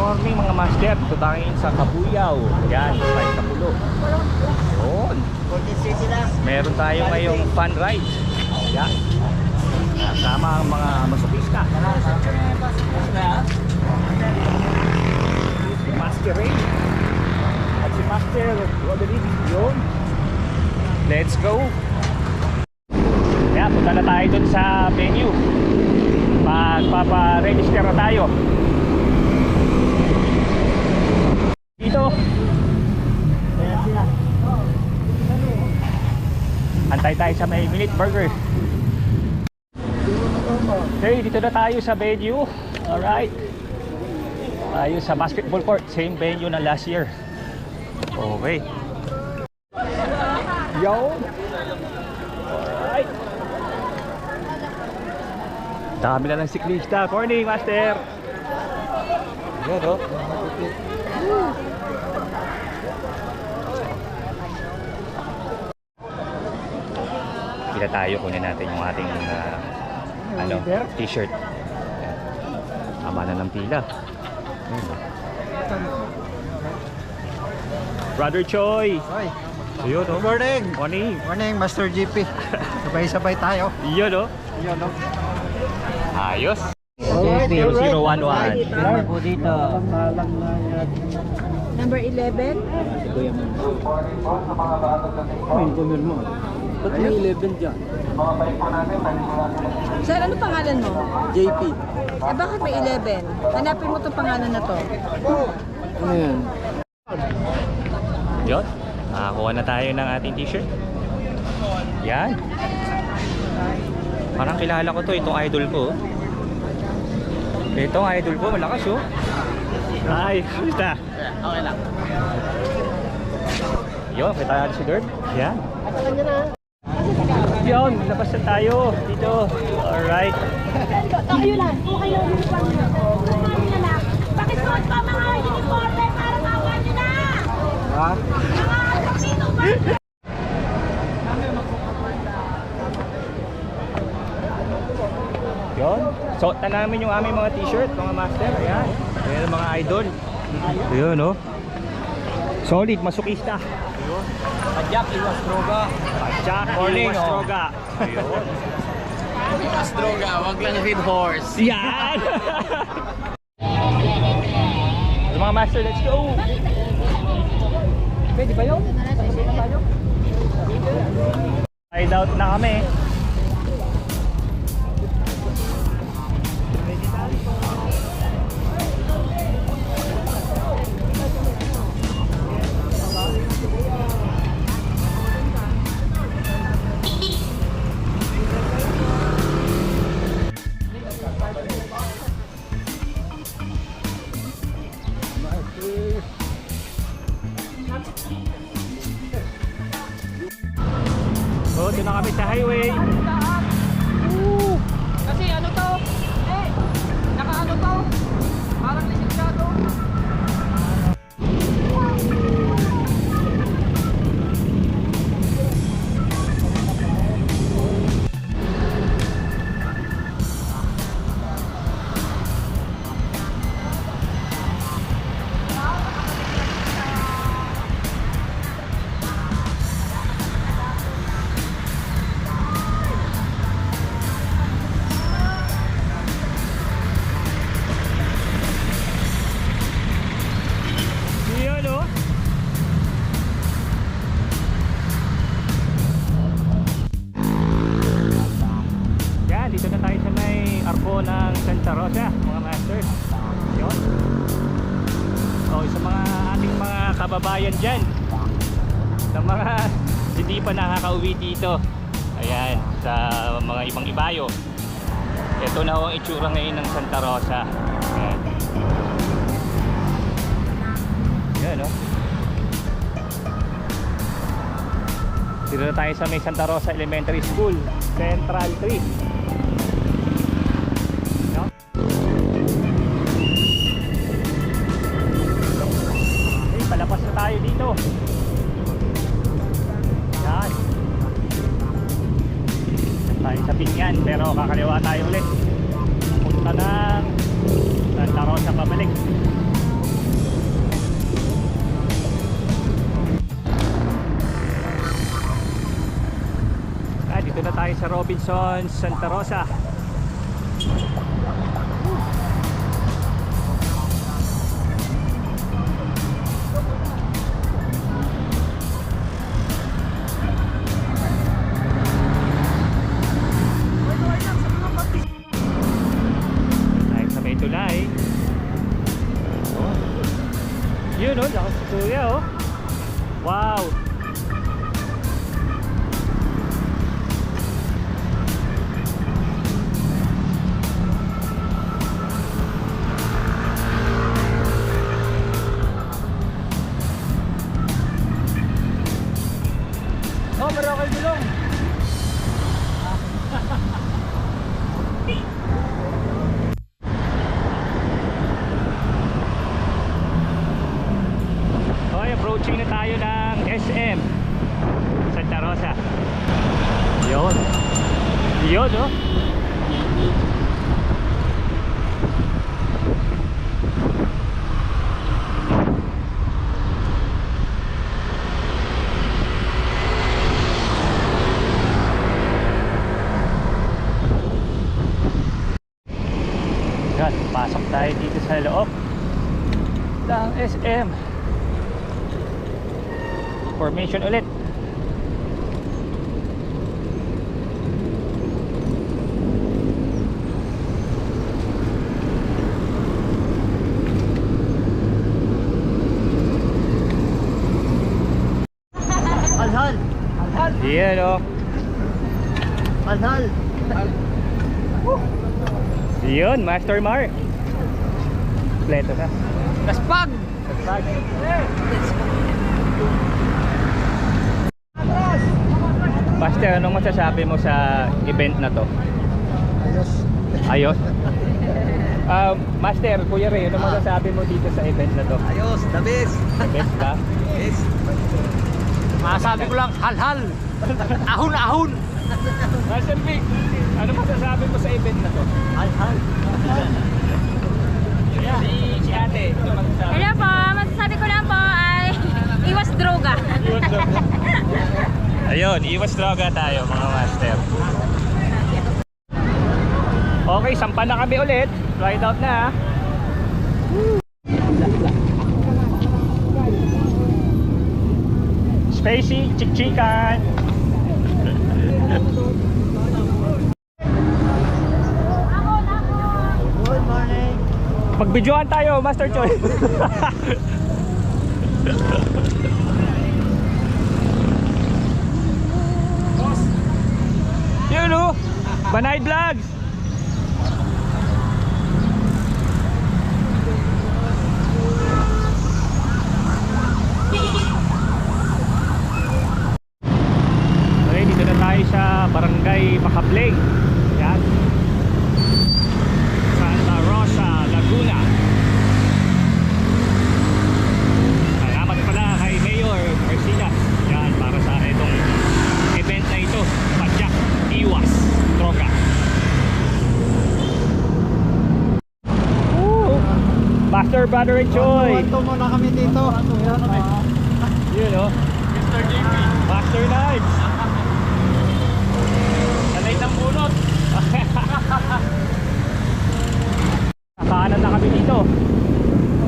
morning mga master. Tayo sa Kabuyaw. Yan, tayo sa Pulo. Yun. Meron tayo ngayong fun ride. Yan. Kasama ang mga masokista. Si Master Ray. At si Master Roderick. Yun. Let's go. Kaya punta na tayo dun sa venue. Magpapa-register na tayo. Dito. Antay tayo sa may Minute Burger. Okay, dito na tayo sa venue. Alright. Tayo sa basketball court. Same venue na last year. Okay. Yo. Alright. Dami na ng siklista. Morning, Master. Yan, oh. Kita tayo, kunin natin yung ating ah, ano, t-shirt. Tama na ng pila. Oh. Brother Choi. Hoy, Yun, oh. good morning. Morning. Morning, Master GP. Sabay-sabay tayo. Yun, oh. Yun, no? Ayos. Alright, 0011. Meron po dito. Number 11? Ba't may 11 dyan? Sir, ano pangalan mo? JP. Eh, bakit may 11? Hanapin mo itong pangalan na to. Ano yan? Yun. Nakakuha na tayo ng ating t-shirt. Yan. Parang kilala ko to, itong idol ko. Itong idol ko, malakas oh. Ay, kumusta? Okay lang. Yun, kita natin si Dirk. Yan. Yun, labas na tayo dito. Alright. Tayo lang, okay lang lang. Pakisuot pa mga uniforme para mawa nyo na! Ha? Mga Filipino ba? Yun. Suot na namin yung aming mga t-shirt, mga master. Ayan. Ayan mga idol. Ayun, oh. Solid, masukista. Ayun. Padyak, iwas droga. Jack, Morning, Iwas oh. Droga. Ayun. Iwas droga, wag lang red horse. Yan! so, mga master, let's go! Pwede ba yun? Ride out na kami. So, sa mga ating mga kababayan dyan, sa mga hindi pa nakakauwi dito, ayan, sa mga ibang ibayo. Ito na ho ang itsura ngayon ng Santa Rosa. Ayan. Yan, no? Dito na tayo sa may Santa Rosa Elementary School, Central 3. tayo sa Pinyan pero kakaliwa tayo ulit. Punta ng Santa Rosa pabalik. Ah, dito na tayo sa Robinson Santa Rosa. Yun oh, lakas sa kuya oh. Wow! Yun, oh. Yan, pasok tayo dito sa loob ng SM. Formation ulit. Alhal! Yan o. Alhal! Yun, Master Mar. Kompleto na. Gaspag! Pag. Master, anong masasabi mo sa event na to? Ayos. Ayos. Um, Master, Kuya Ray, anong masasabi mo dito sa event na to? Ayos, the best. The best ba? Yes. Masabi ko lang, hal-hal! Ahon-ahon! Master Vic, ano masasabi mo sa event na to? Alhal. Si, si ate, ano masasabi? Hello po, masasabi ko lang po ay iwas droga. Ayun, iwas droga tayo mga master. Okay, sampa na kami ulit. Ride out na. ah. Spacey, chik-chikan. Good morning. Magbidyoan tayo, Master Choi. Yun o, Banay Vlogs. Okay, dito na tayo sa Makabling. Yan. Santa Rosa, Laguna. Salamat pala kay Mayor Arcilas yan para sa itong event na ito. Padyak, Iwas, Droga. Woo! Master Brother and Choi. Tuwan to muna kami dito. Yun o. Mr. JP. Master Knives. Nakaanan na kami dito.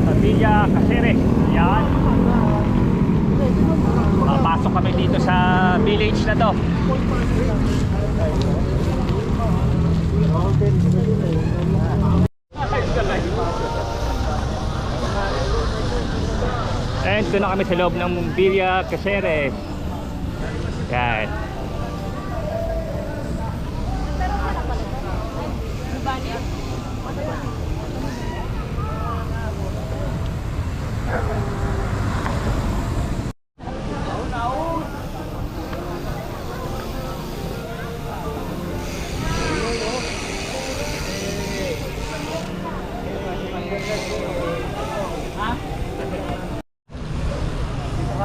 Sa Villa Caceres. Yan. Papasok kami dito sa village na to. And doon na kami sa loob ng Villa Caceres. Yan.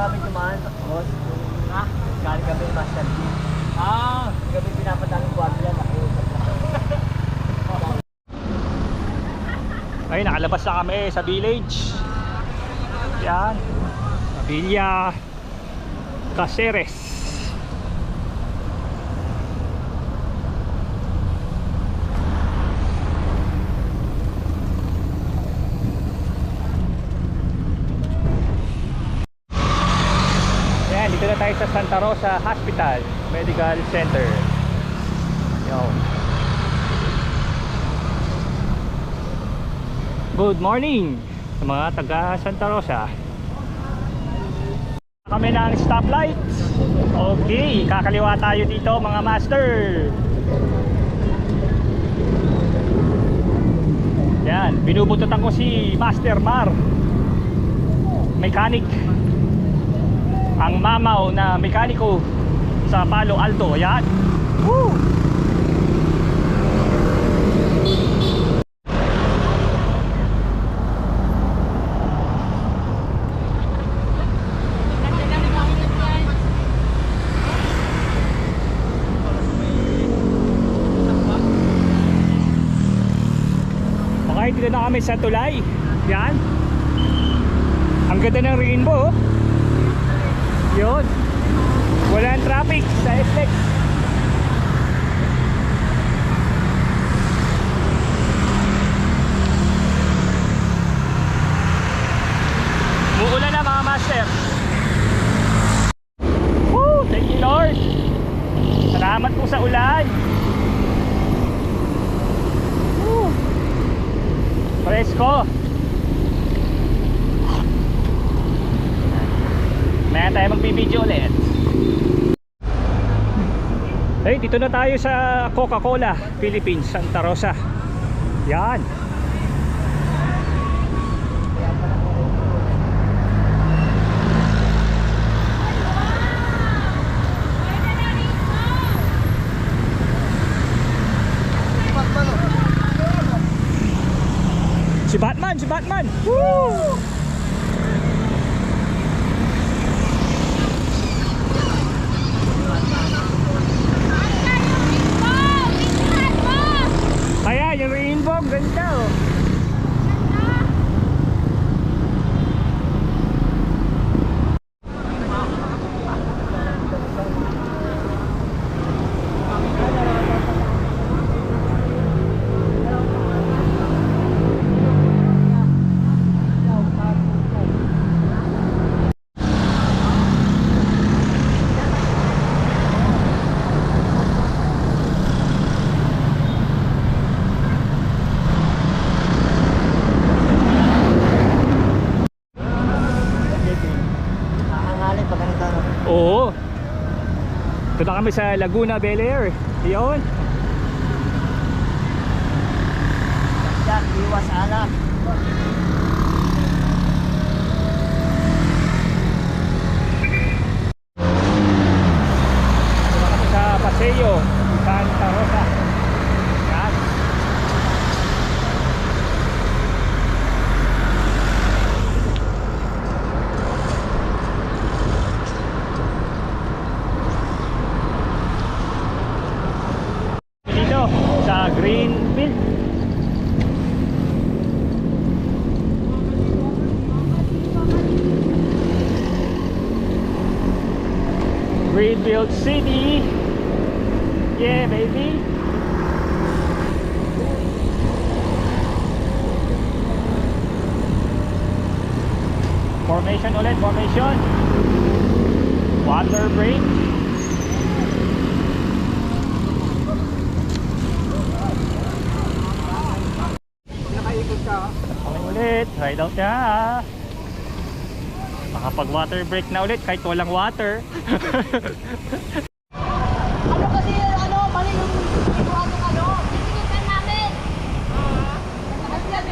Dito sa boss. Ha? Galing kami Master G. Ah! Pinapadalang buwan yan. Ako. Ay, nakalabas na kami sa village. Yan. Sa Villa Caceres. Santa Rosa Hospital Medical Center. Yun. Good morning sa mga taga Santa Rosa. Kami ng stoplight. Okay, kakaliwa tayo dito mga master. Yan, binubututan ko si Master Mar. Mechanic. Ang mamaw na mekaniko sa Palo Alto. Yan. Woo! Okay, dito na kami sa tulay. Yan. Ang ganda ng rainbow. Yun. Walang traffic sa SLEX. Muulan na mga master. Woo! Thank you Lord. Salamat po sa ulan. Woo! Presko. Maya magbibideo ulit. Hey, dito na tayo sa Coca-Cola Philippines, Santa Rosa. Yan. Si Batman, si Batman. Woo! Kaya yung rainbow, ang ganda oh. Ang alin pag ganito. no? Oo. Ito na kami sa Laguna Bel Air. Yun. Yan, iwas alak. Ito na kami sa Paseo, Santa Rosa. Yan. Dito sa Greenfield. Greenfield City. Yeah, baby. Formation ulit, formation. Water break. Okay ulit, ride out na. Makapag water break na ulit kahit walang water. Ano kasi, ano, mali yung ikuha ng ano? Titigitan namin. Kasi yan.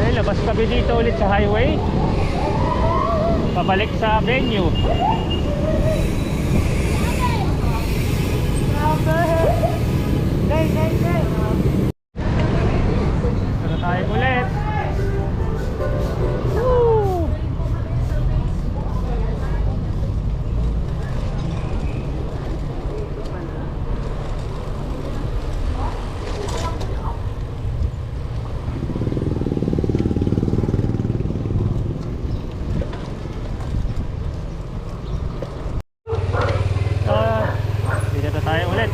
Eh, labas kami dito ulit sa highway. Pabalik sa venue. Na tayo ulit. tayo ulit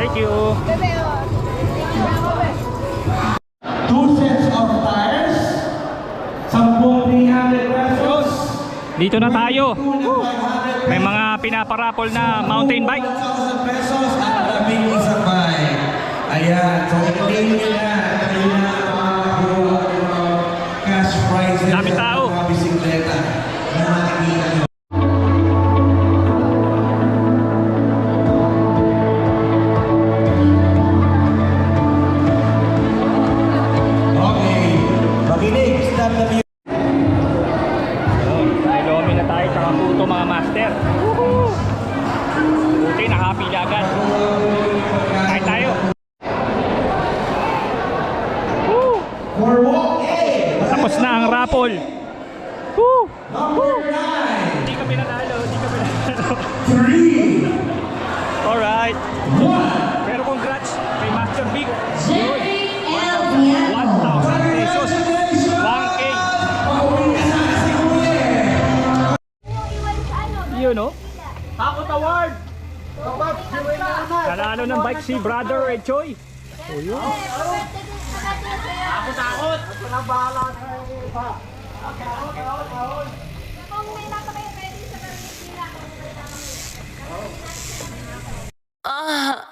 Thank you. Two sets of tires. Sampung 300 pesos. Dito na tayo. May mga pinaparapol na mountain bike. 1,000 pesos at labing isang bike. Ayan, so i-claim nyo na. Kayo na ang makakakuha ng mga cash prizes. Dami tao. Mga bisikleta na makikita nyo. Si Brother Echoy. Takot, takot! Ah,